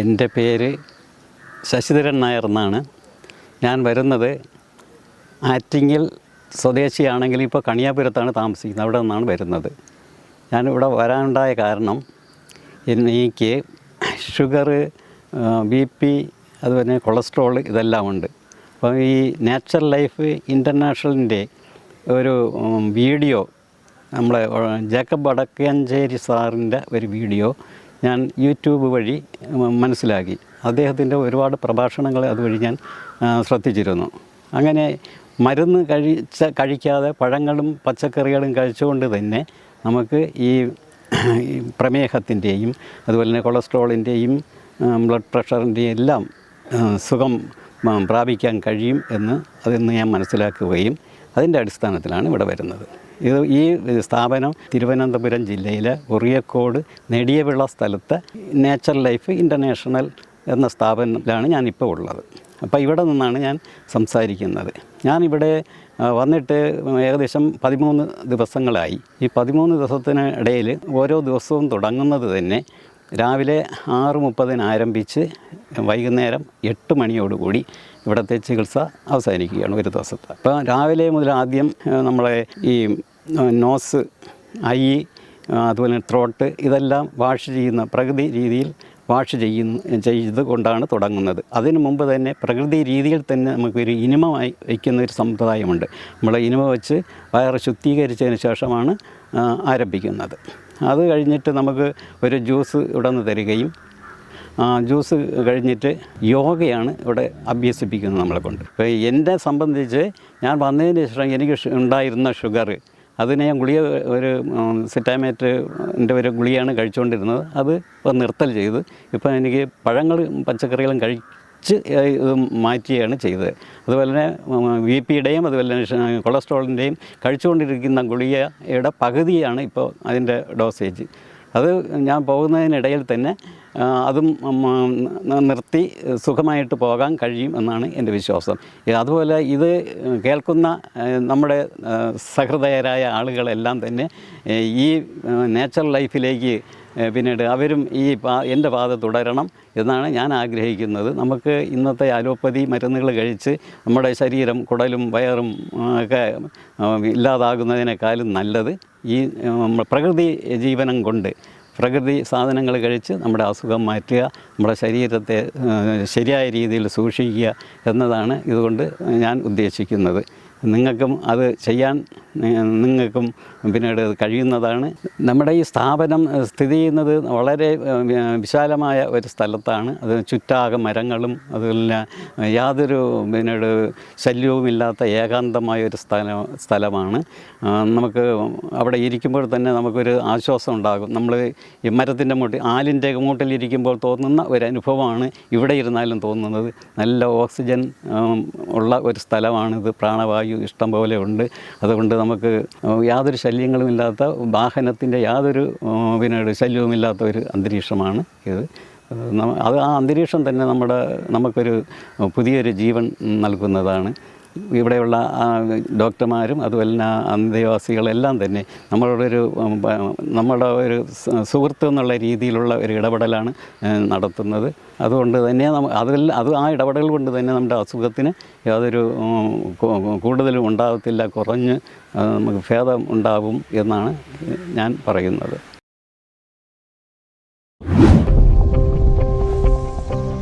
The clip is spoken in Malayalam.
എന്റെ പേര് ശശിധരൻ നായർ എന്നാണ്. ഞാൻ വരുന്നത് ആറ്റിങ്ങിൽ സ്വദേശിയാണെങ്കിൽ ഇപ്പോൾ കണിയാപുരത്താണ് താമസിക്കുന്നത്. അവിടെ നിന്നാണ് വരുന്നത്. ഞാൻ ഇവിടെ വരാനുണ്ടായ കാരണം എനിക്ക് ഷുഗർ ബി പി അതുപോലെ കൊളസ്ട്രോൾ ഇതെല്ലാം ഉണ്ട്. അപ്പോൾ ഈ നാച്ചുറൽ ലൈഫ് ഇന്റർനാഷണലിന്റെ ഒരു വീഡിയോ നമ്മളെ ജേക്കബ് വടക്കഞ്ചേരി സാറിന്റെ ഒരു വീഡിയോ ഞാൻ യൂട്യൂബ് വഴി മനസ്സിലാക്കി. അദ്ദേഹത്തിന്റെ ഒരുപാട് പ്രഭാഷണങ്ങൾ അതുവഴി ഞാൻ ശ്രദ്ധിച്ചിരുന്നു. അങ്ങനെ മരുന്ന് കഴിച്ച കഴിക്കാതെ പഴങ്ങളും പച്ചക്കറികളും കഴിച്ചുകൊണ്ട് തന്നെ നമുക്ക് ഈ പ്രമേഹത്തിന്റെയും അതുപോലെ തന്നെ കൊളസ്ട്രോളിന്റെയും ബ്ലഡ് പ്രഷറിന്റെയും എല്ലാം സുഖം പ്രാപിക്കാൻ കഴിയും എന്ന് അതിന്ന് ഞാൻ മനസ്സിലാക്കുകയും അതിന്റെ അടിസ്ഥാനത്തിലാണ് ഇവിടെ വരുന്നത്. ഇത് ഈ സ്ഥാപനം തിരുവനന്തപുരം ജില്ലയിലെ ഉറിയക്കോട് നെടിയവിള സ്ഥലത്ത് നേച്ചർ ലൈഫ് ഇന്റർനാഷണൽ എന്ന സ്ഥാപനത്തിലാണ് ഞാനിപ്പോൾ ഉള്ളത്. അപ്പോൾ ഇവിടെ നിന്നാണ് ഞാൻ സംസാരിക്കുന്നത്. ഞാനിവിടെ വന്നിട്ട് ഏകദേശം പതിമൂന്ന് ദിവസങ്ങളായി. ഈ പതിമൂന്ന് ദിവസത്തിന് ഇടയിൽ ഓരോ ദിവസവും തുടങ്ങുന്നത് തന്നെ രാവിലെ ആറ് മുപ്പതിന് ആരംഭിച്ച് വൈകുന്നേരം എട്ട് മണിയോടുകൂടി ഇവിടുത്തെ ചികിത്സ അവസാനിക്കുകയാണ് ഒരു ദിവസത്തെ. അപ്പോൾ രാവിലെ മുതൽ ആദ്യം നമ്മളെ ഈ നോസ് ഐ അതുപോലെ ത്രോട്ട് ഇതെല്ലാം വാഷ് ചെയ്യുന്ന പ്രകൃതി രീതിയിൽ വാഷ് ചെയ്യുന്ന ചെയ്ത് കൊണ്ടാണ് തുടങ്ങുന്നത്. അതിനു മുമ്പ് തന്നെ പ്രകൃതി രീതിയിൽ തന്നെ നമുക്കൊരു ഇനിമമായി വയ്ക്കുന്ന ഒരു സമ്പ്രദായമുണ്ട്. നമ്മൾ ഇനിമ വെച്ച് വയറ് ശുദ്ധീകരിച്ചതിന് ശേഷമാണ് ആരംഭിക്കുന്നത്. അത് കഴിഞ്ഞിട്ട് നമുക്ക് ഒരു ജ്യൂസ് ഇവിടെ നിന്ന് തരികയും ജ്യൂസ് കഴിഞ്ഞിട്ട് യോഗയാണ് ഇവിടെ അഭ്യസിപ്പിക്കുന്നത് നമ്മളെ കൊണ്ട്. എന്നെ സംബന്ധിച്ച് ഞാൻ വന്നതിന് ശേഷം എനിക്ക് ഉണ്ടായിരുന്ന ഷുഗർ അതിനെ ഞാൻ ഗുളിക ഒരു സിറ്റാമേറ്റിന്റെ ഒരു ഗുളിയാണ് കഴിച്ചുകൊണ്ടിരുന്നത്. അത് നിർത്തൽ ചെയ്ത്. ഇപ്പം എനിക്ക് പഴങ്ങളും പച്ചക്കറികളും കഴിച്ച് ഇത് മാറ്റിയാണ് ചെയ്തത്. അതുപോലെ തന്നെ ബി പിയുടെയും അതുപോലെ തന്നെ കൊളസ്ട്രോളിന്റെയും കഴിച്ചുകൊണ്ടിരിക്കുന്ന ഗുളികയുടെ പകുതിയാണ് ഇപ്പോൾ അതിന്റെ ഡോസേജ്. അത് ഞാൻ പോകുന്നതിനിടയിൽ തന്നെ അതും നിർത്തി സുഖമായിട്ട് പോകാൻ കഴിയും എന്നാണ് എന്റെ വിശ്വാസം. അതുപോലെ ഇത് കേൾക്കുന്ന നമ്മുടെ സഹൃദയരായ ആളുകളെല്ലാം തന്നെ ഈ നേച്ചർ ലൈഫിലേക്ക് പിന്നീട് അവരും ഈ പാ എന്റെ പാത തുടരണം എന്നാണ് ഞാൻ ആഗ്രഹിക്കുന്നത്. നമുക്ക് ഇന്നത്തെ അലോപ്പതി മരുന്നുകൾ കഴിച്ച് നമ്മുടെ ശരീരം കുടലും വയറും ഒക്കെ ഇല്ലാതാകുന്നതിനേക്കാളും നല്ലത് ഈ പ്രകൃതി ജീവനം കൊണ്ട് പ്രകൃതി സാധനങ്ങൾ കഴിച്ച് നമ്മുടെ അസുഖം മാറ്റുക നമ്മുടെ ശരീരത്തെ ശരിയായ രീതിയിൽ സൂക്ഷിക്കുക എന്നതാണ് ഇതുകൊണ്ട് ഞാൻ ഉദ്ദേശിക്കുന്നത്. നിങ്ങൾക്കും അത് ചെയ്യാൻ നിങ്ങൾക്കും പിന്നീട് കഴിയുന്നതാണ്. നമ്മുടെ ഈ സ്ഥാപനം സ്ഥിതി ചെയ്യുന്നത് വളരെ വിശാലമായ ഒരു സ്ഥലത്താണ്. അത് ചുറ്റാകെ മരങ്ങളും അതുപോലെ യാതൊരു പിന്നീട് ശല്യവുമില്ലാത്ത ഏകാന്തമായ ഒരു സ്ഥലം സ്ഥലമാണ്. നമുക്ക് അവിടെ ഇരിക്കുമ്പോൾ തന്നെ നമുക്കൊരു ആശ്വാസം ഉണ്ടാകും. നമ്മൾ ഈ മരത്തിന്റെ മൂട്ടിൽ ആലിന്റെ മൂട്ടിലിരിക്കുമ്പോൾ തോന്നുന്ന ഒരു അനുഭവമാണ് ഇവിടെ ഇരുന്നാലും തോന്നുന്നത്. നല്ല ഓക്സിജൻ ഉള്ള ഒരു സ്ഥലമാണിത്. പ്രാണവായു ഇഷ്ടം പോലെ ഉണ്ട്. അതുകൊണ്ട് നമുക്ക് യാതൊരു ശല്യങ്ങളും ഇല്ലാത്ത വാഹനത്തിന്റെ യാതൊരു പിന്നെ പിന്നീട് ശല്യവുമില്ലാത്ത ഒരു അന്തരീക്ഷമാണ് ഇത്. അത് ആ അന്തരീക്ഷം തന്നെ നമ്മുടെ നമുക്കൊരു പുതിയൊരു ജീവൻ നൽകുന്നതാണ്. ഇവിടെയുള്ള ഡോക്ടർമാരും അതുപോലെ അന്തേവാസികളെല്ലാം തന്നെ നമ്മളുടെ ഒരു നമ്മുടെ ഒരു സുഹൃത്ത് എന്നുള്ള രീതിയിലുള്ള ഒരു ഇടപെടലാണ് നടത്തുന്നത്. അതുകൊണ്ട് തന്നെ അതിൽ അത് ആ ഇടപെടൽ കൊണ്ട് തന്നെ നമ്മുടെ അസുഖത്തിന് യാതൊരു കൂടുതലും ഉണ്ടാകത്തില്ല കുറഞ്ഞ് നമുക്ക് ഭേദം ഉണ്ടാകും എന്നാണ് ഞാൻ പറയുന്നത്.